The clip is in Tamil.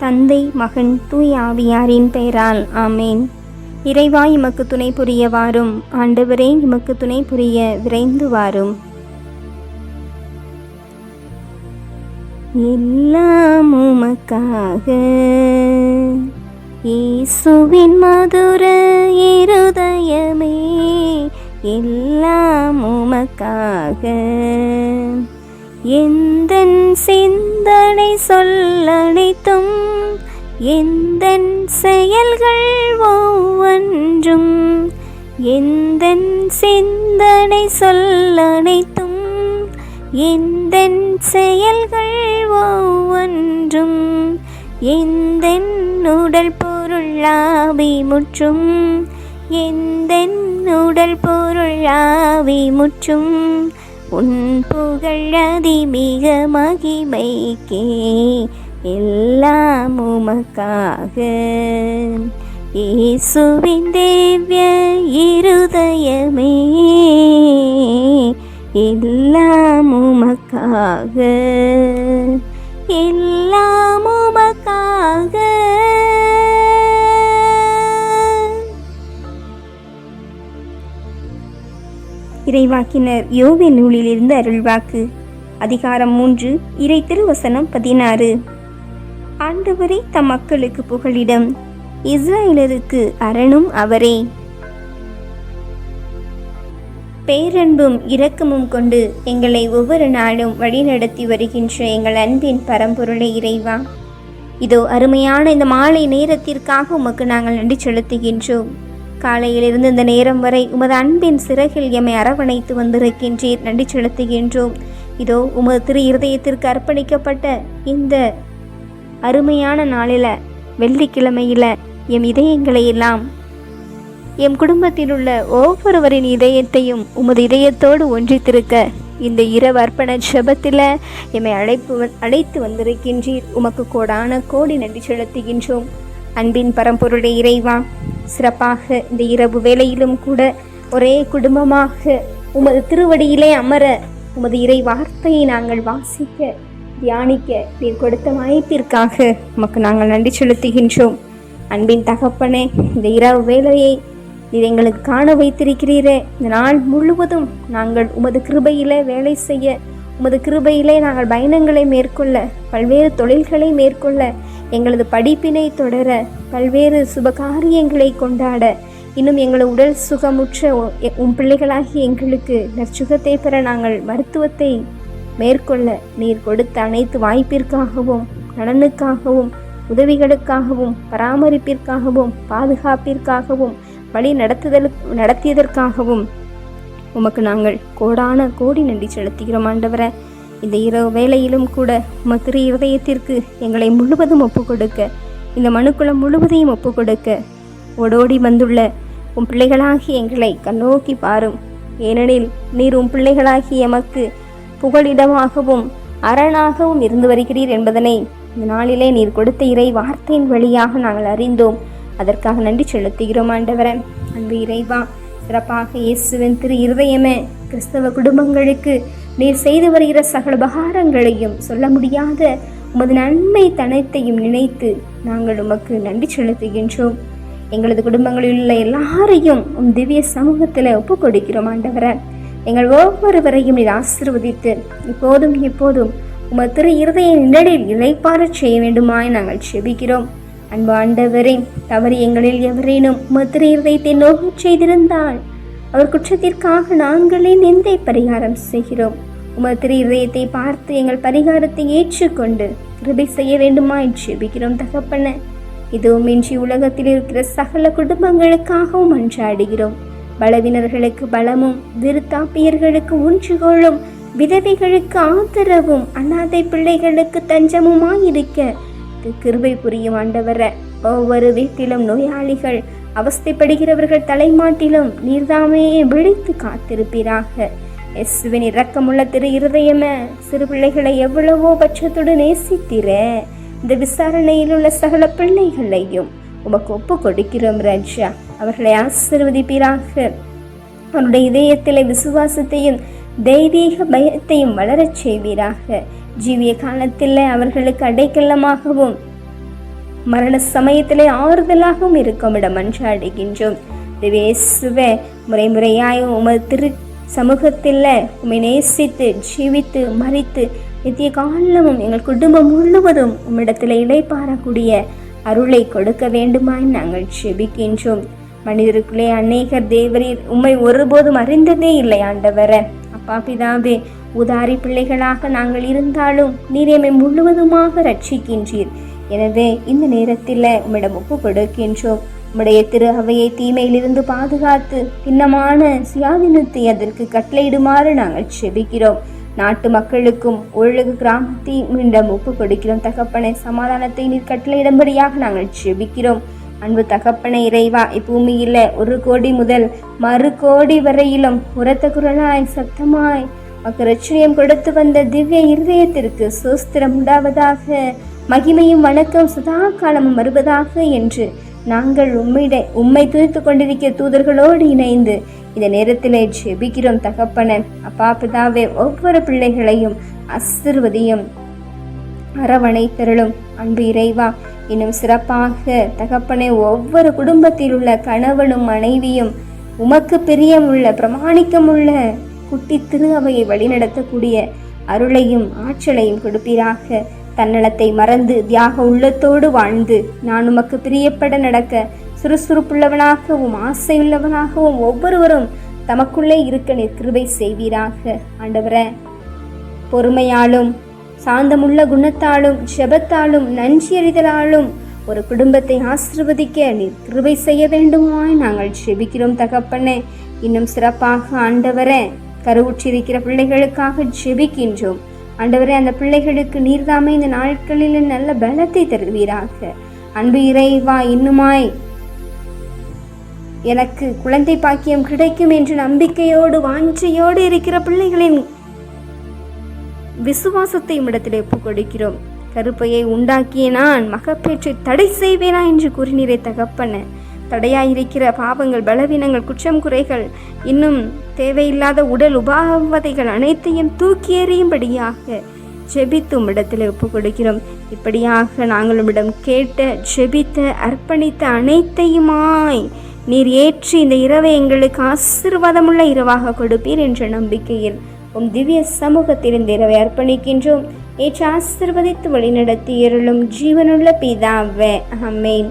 தந்தை மகன் தூய் ஆவியாரின் பெயரால். ஆமேன். இறைவா இமக்கு துணை புரிய வாரும் ஆண்டவரே இமக்கு துணை புரிய விரைந்து வாரும் எல்லாம் உமக்காக. இயேசுவின் மதுர இருதயமே எல்லாம் உமக்காக. எந்த சிந்தனை சொல்லனைத்தும் எந்த செயல்கள் ஒவ்வொன்றும் எந்த சிந்தனை சொல்லனைத்தும் எந்த செயல்கள் ஒவ்வொன்றும் எந்த உடல் பொருளாவி முற்றும் எந்த உடல் பொருளாவி முற்றும் உன் புகழ் அதி மிக மகிமைக்கே எல்லாம் உமக்காக. இயேசுவின் தேவிய இருதயமே எல்லாம் உமக்காக. எல்லாம் இறைவாக்கினர் யோவே நூலிலிருந்து அருள்வாக்கு அதிகாரம் மூன்று இறை திருவசனம் பதினாறு. ஆண்டவரே தம் மக்களுக்கு புகழிடம் இஸ்ராயலருக்கு அரணும் அவரே. பேரன்பும் இரக்கமும் கொண்டு எங்களை ஒவ்வொரு நாளும் வழிநடத்தி வருகின்ற எங்கள் அன்பின் பரம்பொருளை இறைவா. இதோ அருமையான இந்த மாலை நேரத்திற்காக உமக்கு நாங்கள் நன்றி செலுத்துகின்றோம். காலையிலிருந்து இந்த நேரம் வரை உமது அன்பின் சிறகில் எம்மை அரவணைத்து வந்திருக்கின்றீர். நன்றி செலுத்துகின்றோம். இதோ உமது திரு இருதயத்திற்கு அர்ப்பணிக்கப்பட்ட இந்த அருமையான நாளில் வெள்ளிக்கிழமையில் எம் இதயங்களை எல்லாம் எம் குடும்பத்தில் உள்ள ஒவ்வொருவரின் இதயத்தையும் உமது இதயத்தோடு ஒன்றித்திருக்க இந்த இரவு அர்ப்பண ஜெபத்தில் எம்மை அழைப்பு அழைத்து வந்திருக்கின்றீர். உமக்கு கோடான கோடி நன்றி செலுத்துகின்றோம். அன்பின் பரம்பொருளை இறைவா சிறப்பாக இந்த இரவு வேளையிலும் கூட ஒரே குடும்பமாக உமது திருவடியிலே அமர உமது இறை வார்த்தையை நாங்கள் வாசிக்க தியானிக்க நீர் கொடுத்த வாய்ப்பிற்காக உமக்கு நாங்கள் நன்றி செலுத்துகின்றோம். அன்பின் தகப்பனே இந்த இரவு வேலையை நீர் எங்களுக்கு காண வைத்திருக்கிறீரே. இந்த நாள் முழுவதும் நாங்கள் உமது கிருபையிலே வேலை செய்ய உமது கிருபையிலே நாங்கள் பயணங்களை மேற்கொள்ள பல்வேறு தொழில்களை மேற்கொள்ள எங்களது படிப்பினை தொடர பல்வேறு சுபகாரியங்களை கொண்டாட. இன்னும் எங்களது உடல் சுகமுற்ற உ- எ- பிள்ளைகளாகி எங்களுக்கு நற்சுகத்தை பெற நாங்கள் மருத்துவத்தை மேற்கொள்ள நீர் கொடுத்த அனைத்து வாய்ப்பிற்காகவும் நலனுக்காகவும் உதவிகளுக்காகவும் பராமரிப்பிற்காகவும் பாதுகாப்பிற்காகவும் வழி நடத்துதல் நடத்தியதற்காகவும் உமக்கு நாங்கள் கோடான கோடி நன்றி செலுத்துகிறோம் ஆண்டவரை. இந்த இரவு வேளையிலும் கூட உமது இருதயத்திற்கு எங்களை முழுவதும் ஒப்பு கொடுக்க இந்த மனுக்குளம் முழுவதையும் ஒப்பு கொடுக்க. ஓடோடி வந்துள்ள உன் பிள்ளைகளாகி எங்களை கண்ணோக்கி பாரும். ஏனெனில் நீர் உன் பிள்ளைகளாகி எமக்கு புகழிடமாகவும் அரணாகவும் இருந்து வருகிறீர் என்பதனை இந்த நாளிலே நீர் கொடுத்த இறை வார்த்தையின் வழியாக நாங்கள் அறிந்தோம். அதற்காக நன்றி செலுத்துகிறோம் ஆண்டவரன் அன்பு இறைவா சிறப்பாக இயேசுவின் திரு இருதயமே கிறிஸ்தவ குடும்பங்களுக்கு நீர் செய்து வருகிற சகல உபகாரங்களையும் சொல்ல முடியாத உமது நன்மை தனத்தையும் நினைத்து நாங்கள் உமக்கு நன்றி செலுத்துகின்றோம். எங்களது குடும்பங்களில் உள்ள எல்லாரையும் உம் திவ்ய சமூகத்தில் ஒப்பு கொடுக்கிறோம் ஆண்டவரே. எங்கள் ஒவ்வொருவரையும் நீர் ஆசிர்வதித்து இப்போதும் எப்போதும் உமது திரு இருதய நிழலில் இளைப்பாறச் செய்ய வேண்டுமாய் நாங்கள் செபிக்கிறோம். அன்பு ஆண்டவரே தவறு எங்களில் எவரேனும் உமது திரு இருதயத்தை நோக்கச் செய்திருந்தால் அவர் குற்றத்திற்காக நாங்களே நிந்தை பரிகாரம் செய்கிறோம். உமது திரு இதயத்தை பார்த்து எங்கள் பரிகாரத்தை ஏற்றுக்கொண்டு கிருபை செய்ய வேண்டுமா செபிக்கிறோம் தகப்பன. இதுவும் இன்றி உலகத்தில் இருக்கிற சகல குடும்பங்களுக்காகவும் அன்றாடுகிறோம். பலவினர்களுக்கு பலமும் விருத்தாப்பியர்களுக்கு ஊன்றுகோளும் விதவைகளுக்கு ஆதரவும் அனாதை பிள்ளைகளுக்கு தஞ்சமுமாயிருக்க. கிருபை புரியும் ஆண்டவர. ஒவ்வொரு வீட்டிலும் நோயாளிகள் அவஸ்தைப்படுகிறவர்கள் தலைமாட்டிலும் நீர்தாமே விழித்து காத்திருப்பீராக. எஸ்வின் இரக்கமுள்ள திரு இருதயமே சிறு பிள்ளைகளை எவ்வளவோ பட்சத்துடன் நேசித்திர. இந்த விசாரணையில் உள்ள சகல பிள்ளைகளையும் உமக்கு ஒப்பு கொடுக்கிறோம் ராஜா. அவர்களை ஆசிர்வதிப்பீராக. அவருடைய இதயத்திலே விசுவாசத்தையும் தெய்வீக பயத்தையும் வளரச் செய்வீராக. ஜீவிய காலத்தில் அவர்களுக்கு அடைக்கலமாகவும் மரண சமயத்திலே ஆறுதலாகவும் இருக்குமிடம் மன்றாடுகின்றோம் திவேசுவே முறை முறையாய் உமது திரு சமூகத்தில் உம்மை நேசித்து ஜீவித்து மறித்து நித்திய காலமும் எங்கள் குடும்பம் முழுவதும் உம்மிடத்தில் இடைப்பாறக்கூடிய அருளை கொடுக்க வேண்டுமாய் நாங்கள் செபிக்கின்றோம் மனிதருக்குள்ளே அநேகர் தேவரீர் உம்மை ஒருபோதும் அறிந்ததே இல்லை ஆண்டவர. அப்பா பிதாவே உதாரி பிள்ளைகளாக நாங்கள் இருந்தாலும் நீர் எம்மை முழுவதுமாக ரட்சிக்கின்றீர். எனவே இந்த நேரத்தில் உம்மிடம் ஒப்பு கொடுக்கின்றோம் உம்முடைய திரு அவையை தீமையிலிருந்து பாதுகாத்து பின்னமான சுயாதீனத்தை அதற்கு கட்டளையிடுமாறு நாங்கள் செபிக்கிறோம். நாட்டு மக்களுக்கும் உலக கிராமத்தையும் மீண்டும் ஒப்பு கொடுக்கிறோம் தகப்பனை சமாதானத்தை நீர் கட்டளையிடும்படியாக நாங்கள் செபிக்கிறோம். அன்பு தகப்பனை இறைவா இப்பூமியில் ஒரு கோடி முதல் மறு கோடி வரையிலும் உரத்த குரலாய் சத்தமாய் மக்கு கொடுத்து வந்த திவ்ய இருதயத்திற்கு சோஸ்திரம் உண்டாவதாக மகிமையும் வணக்கம் சதா காலமும் வருவதாக என்று நாங்கள் உம்மிட உம்மை துதித்து கொண்டிருக்கிற தூதர்களோடு இணைந்து இந்த நேரத்தில் ஜெபிக்கிறோம் தகப்பன. அப்பா பிதாவே ஒவ்வொரு பிள்ளைகளையும் அசிர்வதையும் அரவணை தருளும் அன்பு இறைவா இன்னும் சிறப்பாக தகப்பனே ஒவ்வொரு குடும்பத்தில் உள்ள கணவனும் மனைவியும் உமக்கு பிரியமுள்ள பிரமாணிக்கமுள்ள குட்டி திரு அவையை வழிநடத்தக்கூடிய அருளையும் ஆற்றலையும் கொடுப்பீராக. தன்னலத்தை மறந்து தியாக உள்ளத்தோடு வாழ்ந்து நான் உமக்கு பிரியப்பட நடக்க சுறுசுறுப்புள்ளவனாகவும் ஆசையுள்ளவனாகவும் ஒவ்வொருவரும் தமக்குள்ளே இருக்க நிற்கிருவை கிருபை செய்வீராக. ஆண்டவரே பொறுமையாலும் சாந்தமுள்ள குணத்தாலும் ஜெபத்தாலும் நன்றியறிதலாலும் ஒரு குடும்பத்தை ஆசிர்வதிக்க நீர் கிருபை செய்ய வேண்டுமாய் நாங்கள் ஜெபிக்கிறோம் தகப்பனே. இன்னும் சிறப்பாக ஆண்டவரே கருவுற்றிருக்கிற பிள்ளைகளுக்காக ஜெபிக்கின்றோம். ஆண்டவரே அந்த பிள்ளைகளுக்கு நீர்தாமே இந்த நாட்களில் நல்ல பலத்தை தருவீராக. அன்பு இறைவா இன்னுமாய் எனக்கு குழந்தை பாக்கியம் கிடைக்கும் என்ற நம்பிக்கையோடு வாஞ்சையோடு இருக்கிற பிள்ளைகளின் விசுவாசத்தை உம்மிடத்தில் ஒப்புக்கொடுக்கிறோம். கருப்பையை உண்டாக்கிய நான் மகப்பேற்றை தடை செய்வேனா என்று கூறினீரே தகப்பன. தடையாயிருக்கிற பாவங்கள் பலவீனங்கள் குற்றம் குறைகள் இன்னும் தேவையில்லாத உடல் உபாவதைகள் அனைத்தையும் தூக்கி எறியும்படியாக ஜெபித்து உம்மிடத்தில் ஒப்புக் கொடுக்கிறோம் இப்படியாக நாங்கள் உம்மிடம் கேட்ட ஜெபித்த அர்ப்பணித்த அனைத்தையுமாய் நீர் ஏற்றி இந்த இரவை எங்களுக்கு ஆசீர்வாதமுள்ள இரவாக கொடுப்பீர் என்ற நம்பிக்கையில் உம் திவ்ய சமூகத்தில் இந்த இரவை அர்ப்பணிக்கின்றோம். ஏற்று ஆசிர்வதித்து வழிநடத்தி இருளும் ஜீவனுள்ள பிதாவே அமேன்